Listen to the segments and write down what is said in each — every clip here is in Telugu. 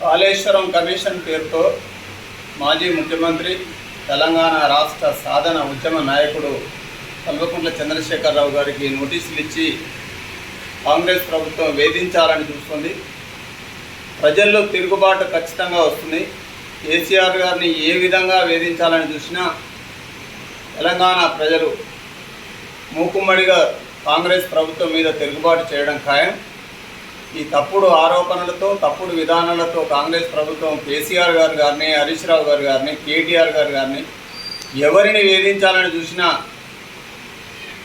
కాళేశ్వరం కమిషన్ పేరుతో మాజీ ముఖ్యమంత్రి తెలంగాణ రాష్ట్ర సాధన ఉద్యమ నాయకుడు కల్వకుంట్ల చంద్రశేఖరరావు గారికి నోటీసులు ఇచ్చి కాంగ్రెస్ ప్రభుత్వం వేధించాలని చూస్తుంది. ప్రజల్లో తిరుగుబాటు ఖచ్చితంగా వస్తుంది. కేసీఆర్ గారిని ఏ విధంగా వేధించాలని చూసినా తెలంగాణ ప్రజలు మూకుమ్మడిగా కాంగ్రెస్ ప్రభుత్వం మీద తిరుగుబాటు చేయడం ఖాయం. ఈ తప్పుడు ఆరోపణలతో తప్పుడు విధానాలతో కాంగ్రెస్ ప్రభుత్వం కేసీఆర్ గారు గారిని హరీష్ రావు గారు గారిని కేటీఆర్ గారు గారిని ఎవరిని వేధించాలని చూసినా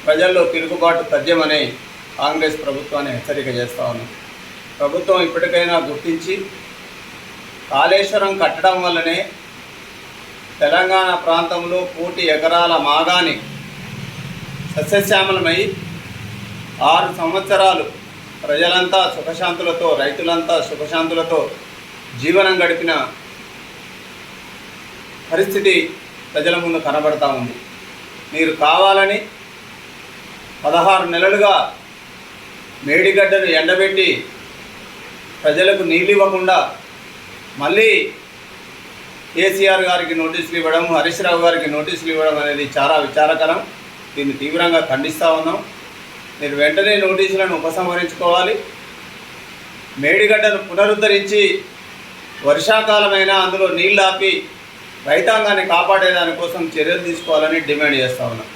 ప్రజల్లో తిరుగుబాటు తథ్యమని కాంగ్రెస్ ప్రభుత్వాన్ని హెచ్చరిక చేస్తా ఉన్నాం ప్రభుత్వం ఇప్పటికైనా గుర్తించి కాళేశ్వరం కట్టడం వల్లనే తెలంగాణ ప్రాంతంలో కోటి ఎకరాల మాగాని సస్యశ్యామలమై ఆరు సంవత్సరాలు ప్రజలంతా సుఖశాంతులతో రైతులంతా సుఖశాంతులతో జీవనం గడిపిన పరిస్థితి ప్రజల ముందు కనబడతా ఉంది. మీరు కావాలని పదహారు నెలలుగా మేడిగడ్డను ఎండబెట్టి ప్రజలకు నీళ్ళు ఇవ్వకుండా మళ్ళీ కేసీఆర్ గారికి నోటీసులు ఇవ్వడం హరీష్ రావు గారికి నోటీసులు ఇవ్వడం అనేది చాలా విచారకరం. దీన్ని తీవ్రంగా ఖండిస్తూ ఉన్నాం. నేను వెంటనే నోటీసులను ఉపసంహరించుకోవాలి. మేడిగడ్డను పునరుద్ధరించి వర్షాకాలమైనా అందులో నీళ్ళు ఆపి రైతాంగాన్ని కాపాడేదానికోసం చర్యలు తీసుకోవాలని డిమాండ్ చేస్తా ఉన్నాం.